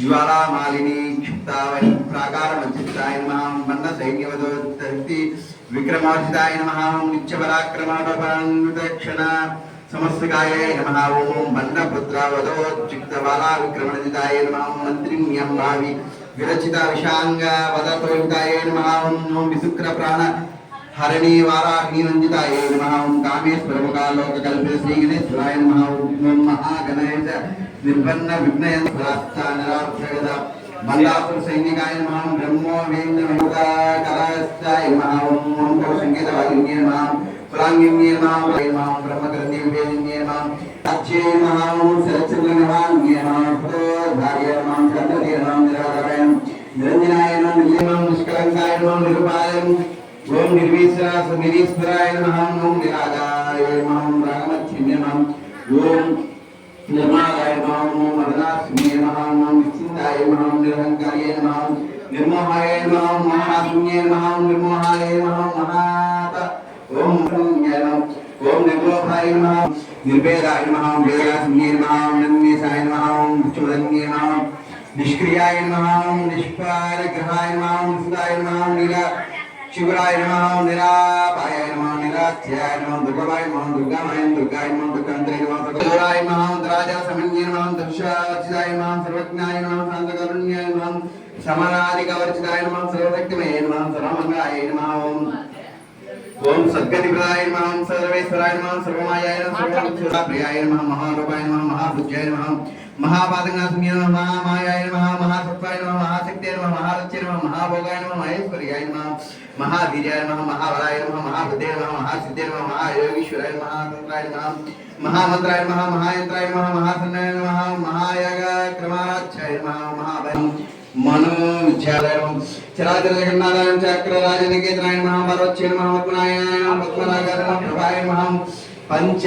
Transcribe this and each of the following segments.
జ్వాలామాలిని క్షిప్తావై ప్రాకారమచిత్తాయ నమః. మన్న సైన్యవదోత్తి విక్రమార్జితాయ నమః. నిత్యపరాక్రమాపరాన్వితక్షణ సమస్తకాయ నమః. ఓం మన్నపుత్రవదోచ్చిక్తబాలా విక్రమణజితాయ నమః. మంత్రిణ్యం భావి విరచిత విషాంగ వదతోయుతాయ నమః. ఓం విశుక్ర ప్రాణ హరణి వారాగ్ని నందితాయ నమః. ఓం కామేశ్వర ముఖాలోక కల్పిత శ్రీ గణేశ్వరాయ నమః ఓం మహాగణేశ నిర్వన్న విఘ్నయ నిరాక్షగద మల్లాపుర సైనికాయ నమః. బ్రహ్మో వేంద్ర కరాస్తాయ నమః. ఓం సంగీత వాదిన్యే నమః. కులాంగిన్యే నమః. నమః. బ్రహ్మగ్రంథి వేదిన్యే నమః. అచ్చే నమః. ఓం సరచంద్ర నివాన్యే నమః. భార్య నమః. చంద్రదే నమః. నిరాధారాయ నిరంజనాయ నమః. నిర్మలం నిష్కలంకాయ నమః. నిరుపాయం ఓం నిర్విశ్వాస నిరీశ్వరాయ నమః ఓం నిరాజాయ నమః రాగమచ్ఛిన్య నమః ఓం నిర్మాలాయ నమః ఓం మదనాశిన్య నమః ఓం నిశ్చిందాయ నమః నిరహంకార్య నమః నిర్మోహాయ నమః మహాశూన్య నమః నిర్మోహాయ నమః మహాత ఓం శూన్య నమః ఓం నిర్మోహాయ నమః నిర్వేదాయ నమః వేదాశూన్య నమః నిర్మేషాయ నమః ఓం విష్ణుధన్య నమః నిష్క్రియాయ నమః నిష్పారగ్రహాయ నమః నిసుదాయ నమః నీల శివరాయ నమో నిరాపాయ నమో నిరాధ్యాయ నమో దుర్గమాయ నమో దుర్గమాయ దుర్గాయ నమో దుర్గాంతరే నమో సకలాయ నమో రాజా సమన్య నమో దర్శాచిదాయ నమో సర్వజ్ఞాయ నమః శాంతకరుణ్యాయ నమః సమనాదికవర్చితాయ నమో సర్వశక్తిమయ నమో సర్వమంగళాయ నమో ఓం సద్గతిప్రదాయ నమః సర్వేశ్వరాయ నమః సర్వమాయాయ నమః సర్వప్రియాయ నమః మహారూపాయ నమః మహాభుజ్యాయ నమః మహాపాదనాశన్య నమః మహామాయాయ నమః మహాసత్వాయ నమః మహాశక్తే నమః మహారచ్య నమః మహాభోగాయ నమః మహేశ్వర్యాయ నమః మహావీర్యాయ నమః మహాబలాయ నమః మహాబుద్ధే నమః మహాసిద్ధే నమః మహాయోగీశ్వరాయ మహాతంత్రాయ నమః మహామంత్రాయ నమః మహాయంత్రాయ నమః మహాసన్నాయ నమః మహాయాగ క్రమారాధ్యాయ నమః మహాభయం మనో విద్యాలయం చరాచర జగన్నారాయణ చక్ర రాజనికేతనాయ నమః పర్వచ్య పద్మనాగాయ నమః ప్రభాయ నమః పంచ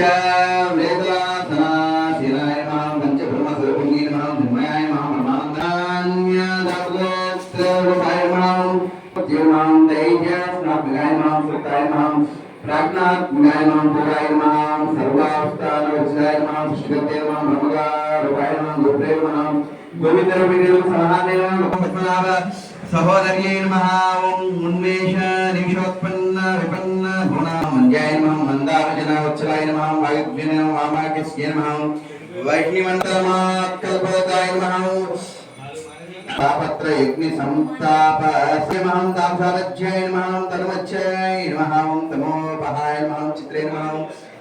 వేదనాథనాథినాయ మహా పంచ బ్రహ్మ స్వరూపిణ్యే మహా బ్రహ్మయాయ మహా బ్రహ్మానందాన్య దాతోత్సవాయ నమః జీవనాం దైజ స్నాపకాయ నమః సుతాయ నమః ప్రాజ్ఞాత్మకాయ నమః పురాయ మహాం సర్వావస్థాన విజయాయ నమః సృష్టికర్తే నమః బ్రహ్మగారూపాయ నమః గురుదేవ నమః గోవిందరూపిణి సహాదేవ పద్మనాభ సహోదర్యై నమః. ఓం ఉన్మేష నిమిషోత్పన్న విపన్న గుణ మంజాయ నమః. మందారజన వత్సలాయ నమః. వాయుజ్ఞన వామాకస్య నమః. వైష్ణిమంతమాత్కల్పదాయ నమః. తాపత్ర యజ్ఞ సంతాప మహం తాంసారధ్యాయ నమః తనుమచ్చాయ నమః ఓం తమోపహాయ నమః. చిత్రే నమః.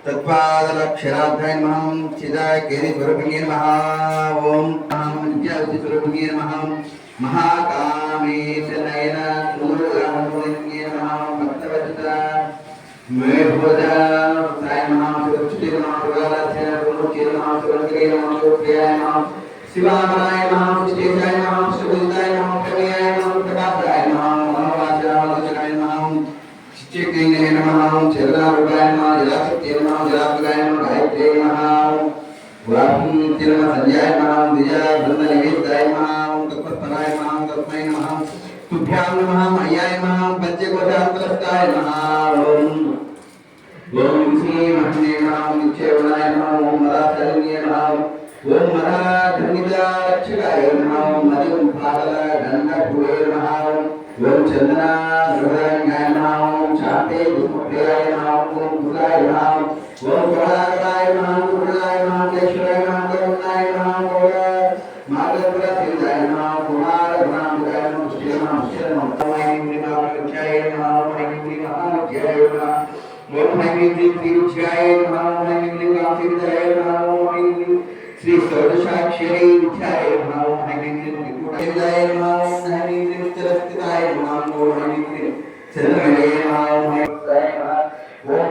తత్పాదలక్షరాధ్యాయ నమః. చిదాకేరి స్వరూపిణ్యే నమః. ఓం అహం విద్యావతి స్వరూపిణ్యే నమః. మహాకామేశ నయన సూర్యరామణ్యే నమః శివాయ మేఘోదాయ నమః సురక్షితే నమః సుగాలాధ్యాయ నమః నమః సురంగే నమః సుప్రియాయ నమః శివామరాయ నమః శ్రీశాయ నమః సుబుద్ధాయ నమః ప్రమేయాయ నమః ప్రకాశాయ నమః మనోవాచాలోచనాయ నమః చిత్యక్లీనే నమః చరణారూపాయ నమః జలాశక్తే నమః జలాత్మకాయ నమః గాయత్రే నమః వాహ్మీతి నమః సంజయాయ నమః దిజా బృంద నివేదాయ నమః తత్పరాయ నమః తస్మై నమః తుభ్యాం నమః మయ్యాయ నమః పంచకోశాంతరస్తాయ నమః ఓం ఓం శ్రీ మహ్నే నమః నిత్యవనాయ నమః ఓం మదాశరణ్యే నమః ఓం మహాధనిదాక్షకాయ నమః మదిం పాదల గంధభూయే నమః ఓం చందన హృదయాయ నమః ఓం శాంతే దుఃఖప్రియాయ నమః ఓం భుజాయ మహాజ్యాయ నమః ఓం నైవేద్యం శ్రీరుచ్యాయ నమః ఓం నైవేద్యం ఆశీర్వాదాయ నమః ఓం నైవేద్యం శ్రీ షోడశాక్షరీ విద్యాయ నమః ఓం నైవేద్యం నిపుణాయ నమః ఓం నైవేద్యం నిత్యరస్థితాయ నమః ఓం నైవేద్యం చంద్రమయ నమః ఓం